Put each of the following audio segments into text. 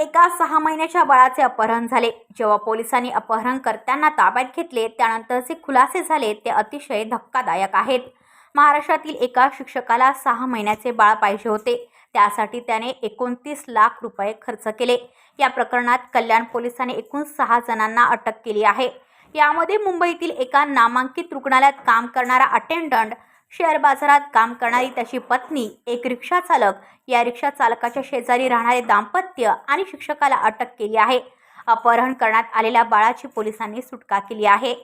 एका सहा महिन्याच्या बाळाचे अपहरण झाले. जेव्हा पोलिसांनी अपहरणकर्त्यांना ताब्यात घेतले त्यानंतर जे खुलासे झाले ते अतिशय धक्कादायक आहेत. महाराष्ट्रातील एका शिक्षकाला सहा महिन्याचे बाळ पाहिजे होते. त्यासाठी त्याने एकोणतीस लाख रुपये खर्च केले. या प्रकरणात कल्याण पोलिसांनी एकूण सहा जणांना अटक केली आहे. यामध्ये मुंबईतील एका नामांकित रुग्णालयात काम करणारा अटेंडंट शेअर बाजारात काम करणारी त्याची पत्नी एक रिक्षा चालक. या रिक्षा चालकाच्या शेजारी राहणारे दाम्पत्य आणि शिक्षकाला अटक केली आहे. अपहरण करण्यात आलेल्या बाळाची पोलिसांनी सुटका केली आहे.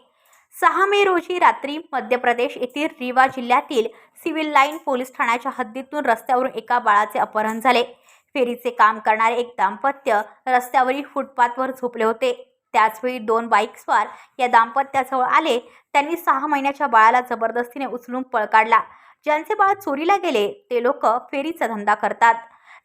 सहा मे रोजी रात्री मध्य प्रदेश येथील रीवा जिल्ह्यातील सिव्हिल लाईन पोलीस ठाण्याच्या हद्दीतून रस्त्यावरून एका बाळाचे अपहरण झाले. फेरीचे काम करणारे एक दाम्पत्य रस्त्यावरील फुटपाथवर झोपले होते. त्याचवेळी दोन बाईकस्वार या दाम्पत्याजवळ आले. त्यांनी सहा महिन्याच्या बाळाला जबरदस्तीने उचलून पळ काढला. ज्यांचे बाळ चोरीला गेले ते लोक फेरीचा धंदा करतात.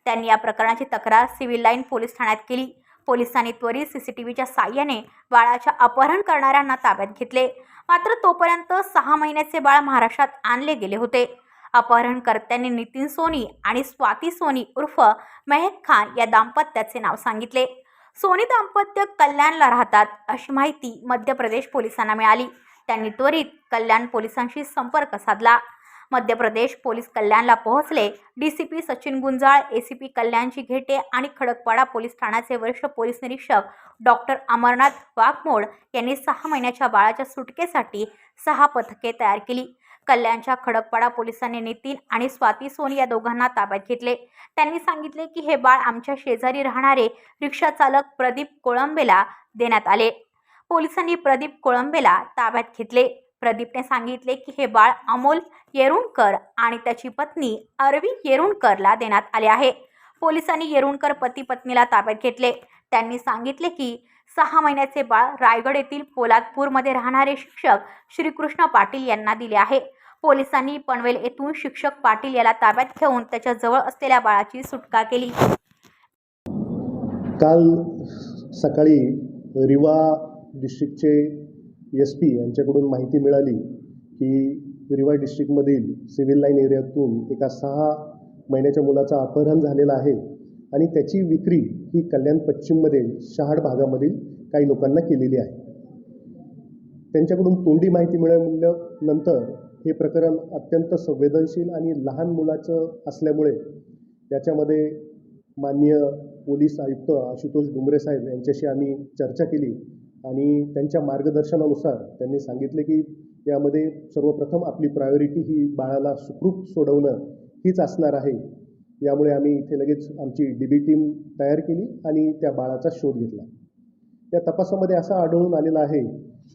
त्यांनी या प्रकरणाची तक्रार सिव्हिल लाईन पोलीस ठाण्यात केली. पोलिसांनी त्वरित सी सी टी व्हीच्या साह्याने बाळाच्या अपहरण करणाऱ्यांना ताब्यात घेतले. मात्र तोपर्यंत सहा महिन्याचे बाळ महाराष्ट्रात आणले गेले होते. अपहरणकर्त्यांनी नितीन सोनी आणि स्वाती सोनी उर्फ मेहक खान या दाम्पत्याचे नाव सांगितले. सोनी दाम्पत्य कल्याणला राहतात अशी माहिती मध्य प्रदेश पोलिसांना मिळाली. त्यांनी त्वरित कल्याण पोलिसांशी संपर्क साधला. मध्य प्रदेश पोलीस कल्याणला पोहोचले. D C P Sachin Gunjal A C P कल्याणची घेटे आणि खडकपाडा पोलीस ठाण्याचे वरिष्ठ पोलीस निरीक्षक डॉक्टर अमरनाथ वाघमोड यांनी सहा महिन्याच्या बाळाच्या सुटकेसाठी सहा पथके तयार केली. कल्याणच्या खडकपाडा पोलिसांनी नितीन आणि स्वाती सोनी या दोघांना ताब्यात घेतले. त्यांनी सांगितले की हे बाळ आमच्या शेजारी राहणारे रिक्षा चालक प्रदीप कोळंबेला देण्यात आले. पोलिसांनी प्रदीप कोळंबेला ताब्यात घेतले. प्रदीपने सांगितले की हे बाळ अमोल येरुणकर आणि त्याची पत्नी अरवी येरुणकरला देण्यात आले आहे. पोलिसांनी येरुणकर पती पत्नीला ताब्यात घेतले. त्यांनी सांगितले की सहा महिन्याचे बाळ रायगड येथील पोलादपूरमध्ये राहणारे शिक्षक श्रीकृष्ण पाटील यांना दिले आहे. पोलिसांनी पनवेल येथून शिक्षक पाटील याला ताब्यात घेऊन त्याच्याजवळ असलेल्या बाळाची सुटका केली. काल सकाळी रिवा डिस्ट्रिक्टचे एस पी यांच्याकडून माहिती मिळाली की रिवा डिस्ट्रिक्टमधील सिव्हिल लाईन एरियातून एका सहा महिन्याच्या मुलाचं अपहरण झालेलं आहे. आणि त्याची विक्री ही कल्याण पश्चिममध्ये शहाड भागामधील काही लोकांना केलेली आहे. त्यांच्याकडून तोंडी माहिती मिळाल्यानंतर हे प्रकरण अत्यंत संवेदनशील आणि लहान मुलाचं असल्यामुळे याच्यामध्ये माननीय पोलीस आयुक्त आशुतोष डुंबरे साहेब यांच्याशी आम्ही चर्चा केली आणि त्यांच्या मार्गदर्शनानुसार त्यांनी सांगितले की यामध्ये सर्वप्रथम आपली प्रायोरिटी ही बाळाला सुखरूप सोडवणं हीच असणार आहे. यामुळे आम्ही इथे लगेच आमची डी बी टीम तयार केली आणि त्या बाळाचा शोध घेतला. या तपासामध्ये असं आढळून आलेलं आहे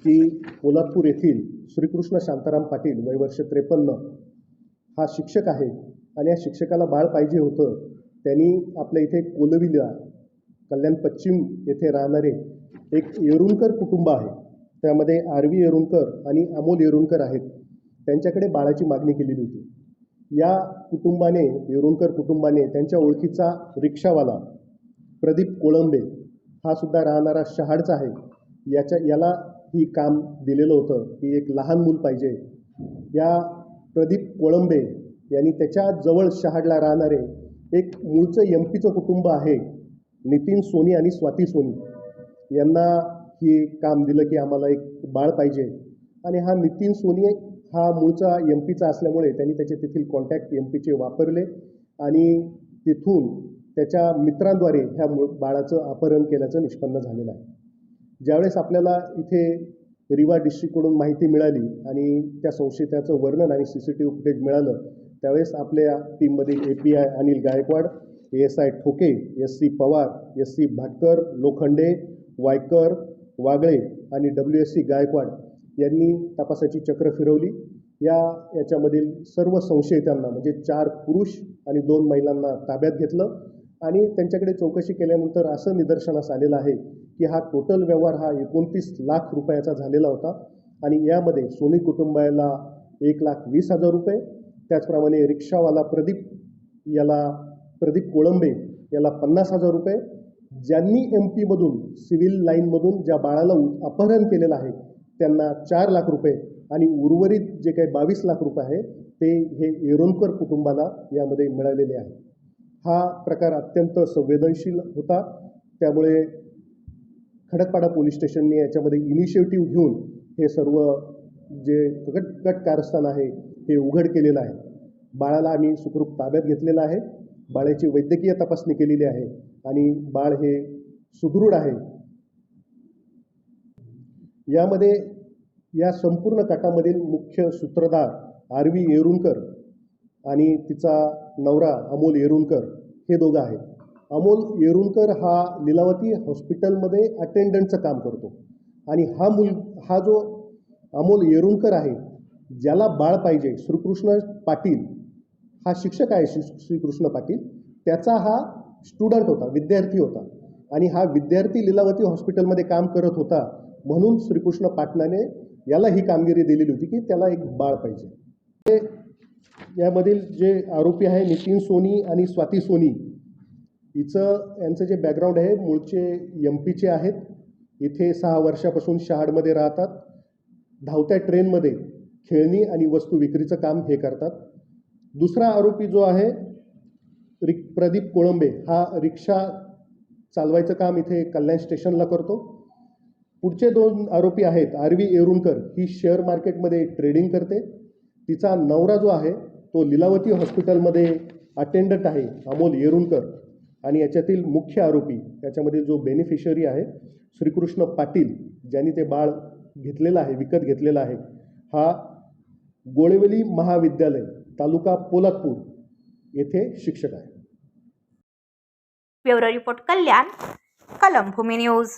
की पोलादपूर येथील श्रीकृष्ण शांताराम पाटील वय वर्ष त्रेपन्न हा शिक्षक आहे आणि या शिक्षकाला बाळ पाहिजे होतं. त्यांनी आपल्या इथे कोलविला कल्याण पश्चिम येथे राहणारे एक येरुणकर कुटुंब आहे. त्यामध्ये आरवी येरुणकर आणि अमोल येरुणकर आहेत. त्यांच्याकडे बाळाची मागणी केलेली होती. या कुटुंबाने येरुणकर कुटुंबाने त्यांच्या ओळखीचा रिक्षावाला प्रदीप कोळंबे हा सुद्धा राहणारा शहाडचा आहे. याच्या याला ही काम दिलेलं होतं. की एक लहान मूल पाहिजे. या प्रदीप कोळंबे यांनी त्याच्याजवळ शहाडला राहणारे एक मूळचं एम पीचं कुटुंब आहे नितीन सोनी आणि स्वाती सोनी. यांना हे काम दिलं की आम्हाला एक बाळ पाहिजे. आणि हा नितीन सोनी हा मूळचा एम पीचा असल्यामुळे त्यांनी त्याचे तेथील कॉन्टॅक्ट एम पीचे वापरले आणि तिथून त्याच्या मित्रांद्वारे ह्या मूळ बाळाचं अपहरण केल्याचं निष्पन्न झालेलं आहे. ज्यावेळेस आपल्याला इथे रिवा डिस्ट्रिक्टकडून माहिती मिळाली आणि त्या संशयिताचं वर्णन आणि C C T V footage मिळालं त्यावेळेस आपल्या टीममधील A P I Anil Gaikwad A S I Thoke S C Pawar S C Bhatkar Lokhande Waikar Wagle आणि डब्ल्यू एस सी गायकवाड यांनी तपासाची चक्र फिरवली. या याच्यामधील सर्व संशयितांना म्हणजे चार पुरुष आणि दोन महिलांना ताब्यात घेतलं. आणि त्यांच्याकडे चौकशी केल्यानंतर असं निदर्शनास आलेलं आहे की हा टोटल व्यवहार हा एकोणतीस लाख रुपयाचा झालेला होता. आणि यामध्ये सोनी कुटुंबाला एक लाख वीस हजार रुपये त्याचप्रमाणे रिक्षावाला प्रदीप याला प्रदीप कोळंबे याला पन्नास हजार रुपये. ज्यांनी एम पीमधून सिव्हिल लाईनमधून ज्या बाळाला उ- अपहरण केलेलं आहे त्यांना चार लाख रुपये आणि उर्वरित जे काही बावीस लाख रुपये आहे ते हे येरोनकर कुटुंबाला यामध्ये मिळालेले आहे. हा प्रकार अत्यंत संवेदनशील होता. त्यामुळे खडकपाडा पोलीस स्टेशनने याच्यामध्ये इनिशिएटिव्ह घेऊन हे सर्व जे कट कट कारस्थान आहे हे उघड केलेलं आहे. बाळाला आम्ही सुखरूप ताब्यात घेतलेलं आहे. बाळाची वैद्यकीय तपासणी केलेली आहे आणि बाळ हे सुदृढ आहे. यामध्ये या संपूर्ण कटामधील मुख्य सूत्रधार आर व्ही येरुणकर आणि तिचा नवरा अमोल येरुणकर हे दोघं आहेत. अमोल येरुणकर हा लीलावती हॉस्पिटलमध्ये अटेंडंटचं काम करतो. आणि हा मुल हा जो अमोल येरुणकर आहे ज्याला बाळ पाहिजे श्रीकृष्ण पाटील हा शिक्षक आहे श्री श्रीकृष्ण पाटील त्याचा हा स्टुडंट होता विद्यार्थी होता. आणि हा विद्यार्थी लीलावती हॉस्पिटलमध्ये काम करत होता. म्हणून श्रीकृष्ण पाटलाने याला ही कामगिरी दिलेली होती की त्याला एक बाळ पाहिजे. ते यामधील जे आरोपी आहे नितीन सोनी आणि स्वाती सोनी हिचं यांचं जे बॅकग्राऊंड आहे मूळचे एम पीचे आहेत. इथे सहा वर्षापासून शहाडमध्ये राहतात. धावत्या ट्रेनमध्ये खेळणी आणि वस्तू विक्रीचं काम हे करतात. दुसरा आरोपी जो आहे रिक प्रदीप कोळंबे हा रिक्षा चालवायचं काम इथे कल्याण स्टेशनला करतो. पुढचे दोन आरोपी आहेत आर व्ही ही शेअर मार्केटमध्ये ट्रेडिंग करते. तिचा नवरा जो आहे तो लिलावती हॉस्पिटलमध्ये अटेंडंट आहे अमोल येरुणकर. आणि याच्यातील मुख्य आरोपी याच्यामध्ये जो बेनिफिशरी आहे श्रीकृष्ण पाटील ज्यांनी ते बाळ घेतलेलं आहे विकत घेतलेलं आहे हा गोळेवली महाविद्यालय तालुका पोलादपूर येथे शिक्षक आहे. Bureau report Kalyan Kalambhoomi news.